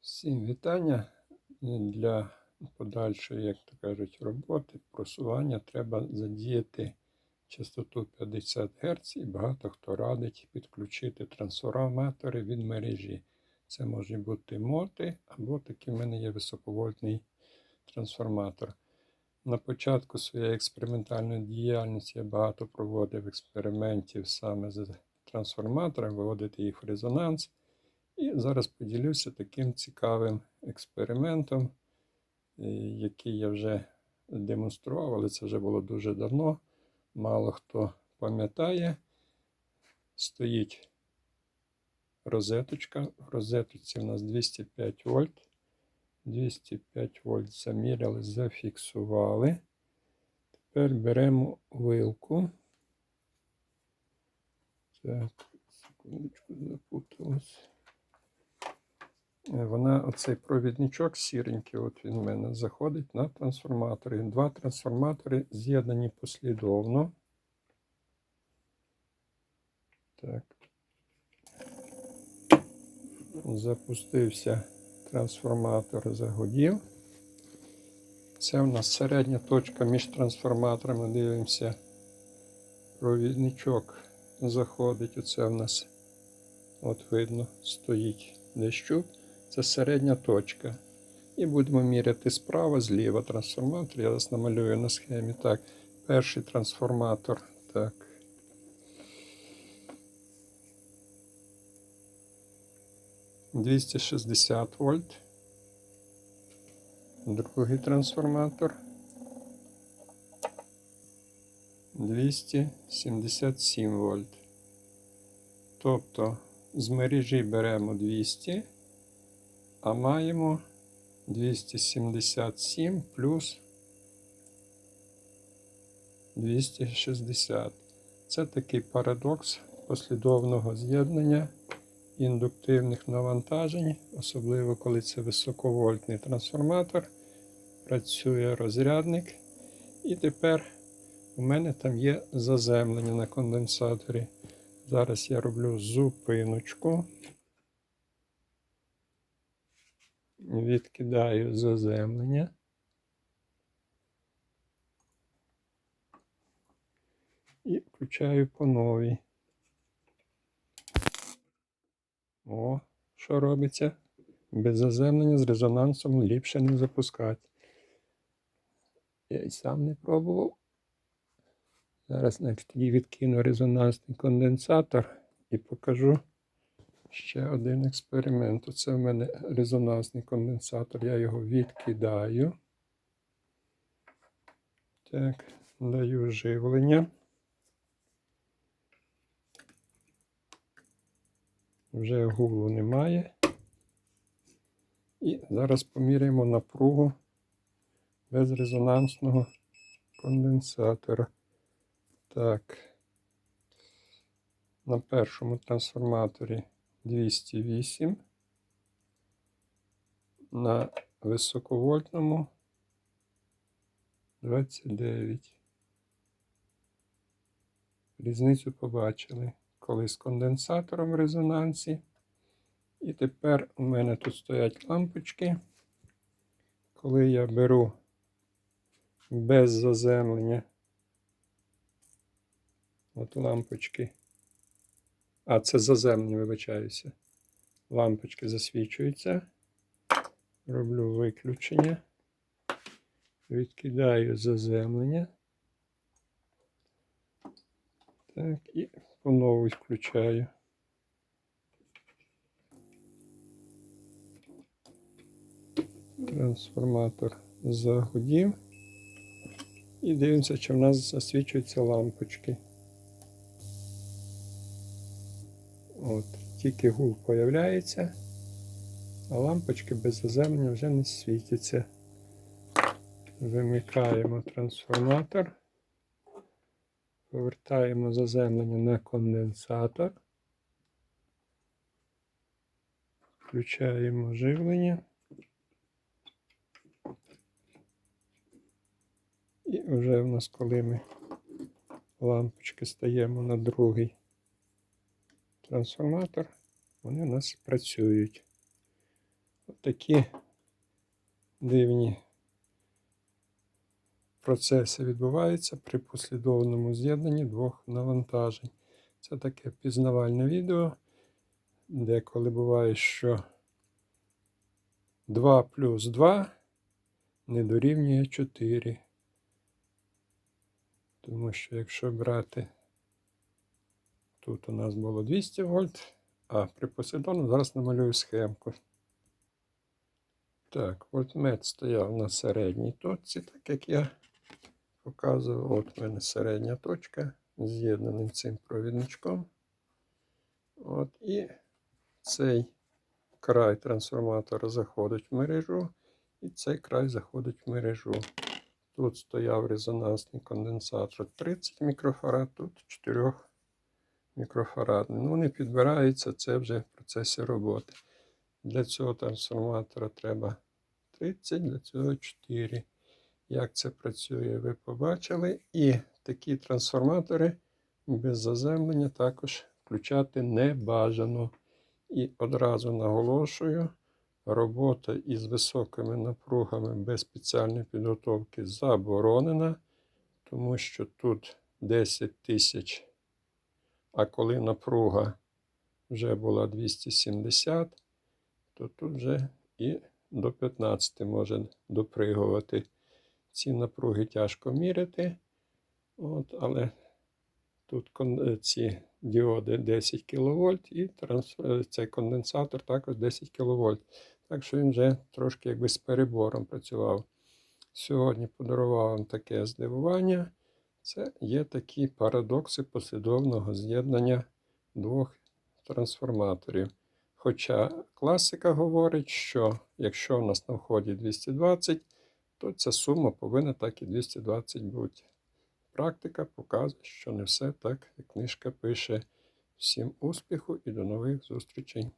Всім вітання. Для подальшої, як то кажуть, роботи, просування треба задіяти частоту 50 Гц і багато хто радить підключити трансформатори від мережі. Це можуть бути моти або такий в мене є високовольтний трансформатор. На початку своєї експериментальної діяльності я багато проводив експериментів саме з трансформатором, виводити їх в резонанс. І зараз поділюся таким цікавим експериментом, е, який я вже демонстрував, але це вже було дуже давно. Мало хто пам'ятає. Стоїть розеточка. В розеточці у нас 205 вольт. 205 вольт заміряли, зафіксували. Тепер беремо вилку. Так, секундочку, запуталась. Е, Вона, оцей провідничок сіренький, от він в мене заходить на трансформатори. Два трансформатори з'єднані послідовно. Так. Запустився трансформатор, загодів. Це у нас середня точка між трансформаторами. Дивимося. Провідничок заходить. Оце у нас, от видно, стоїть де щуп. Це середня точка. І будемо міряти справа, зліва трансформатор. Я зараз намалюю на схемі. Так, перший трансформатор. Так. Двісті шістдесят вольт. Другий трансформатор. 277 вольт. Тобто з мережі беремо 200, а маємо 277 плюс 260. Це такий парадокс послідовного з'єднання індуктивних навантажень, особливо коли це високовольтний трансформатор. Працює розрядник. І тепер у мене там є заземлення на конденсаторі. Зараз я роблю зупиночку. Відкидаю заземлення. І включаю по новій. О, що робиться? Без заземлення з резонансом ліпше не запускати. Я й сам не пробував. Зараз значить, відкину резонансний конденсатор і покажу ще один експеримент. Оце в мене резонансний конденсатор. Я його відкидаю. Так, даю живлення. Вже гулу немає. І зараз поміряємо напругу без резонансного конденсатора. Так. На першому трансформаторі 208. На високовольтному 29. Різницю побачили. Коли з конденсатором в резонансі. І тепер у мене тут стоять лампочки. Коли я беру без заземлення. От лампочки. А, це заземлення, вибачаюся. Лампочки засвічуються. Роблю виключення. Відкидаю заземлення. Так, і понову включаю. Трансформатор загудів. І дивимося, чи в нас засвічуються лампочки. От, тільки гул появляється, а лампочки без заземлення вже не світяться. Вимикаємо трансформатор, повертаємо заземлення на конденсатор, включаємо живлення. І вже в нас, коли ми лампочки стаємо на другий трансформатор, вони у нас працюють. От такі дивні процеси відбуваються при послідовному з'єднанні двох навантажень. Це таке пізнавальне відео, де коли буває, що 2 плюс 2 не дорівнює 4. Тому що якщо брати, тут у нас було 200 вольт, а при послідовному зараз намалюю схемку. Так, вольтмет стояв на середній точці, так як я показував. От в мене середня точка з'єднаним цим провідничком. От, і цей край трансформатора заходить в мережу, і цей край заходить в мережу. Тут стояв резонансний конденсатор 30 мікрофарад, тут 4 мікрофарадний. Ну, вони підбираються, це вже в процесі роботи. Для цього трансформатора треба 30, для цього 4. Як це працює, ви побачили. І такі трансформатори без заземлення також включати не бажано. І одразу наголошую, робота із високими напругами без спеціальної підготовки заборонена, тому що тут 10 тисяч, а коли напруга вже була 270, то тут вже і до 15 може допригувати. Ці напруги тяжко міряти, от, але тут е, ці діоди 10 кВт і цей конденсатор також 10 кВт. Так що він вже трошки якби з перебором працював. Сьогодні подарував вам таке здивування. Це є такі парадокси послідовного з'єднання двох трансформаторів. Хоча класика говорить, що якщо у нас на вході 220, то ця сума повинна так і 220 бути. Практика показує, що не все так, як книжка пише. Всім успіху і до нових зустрічей!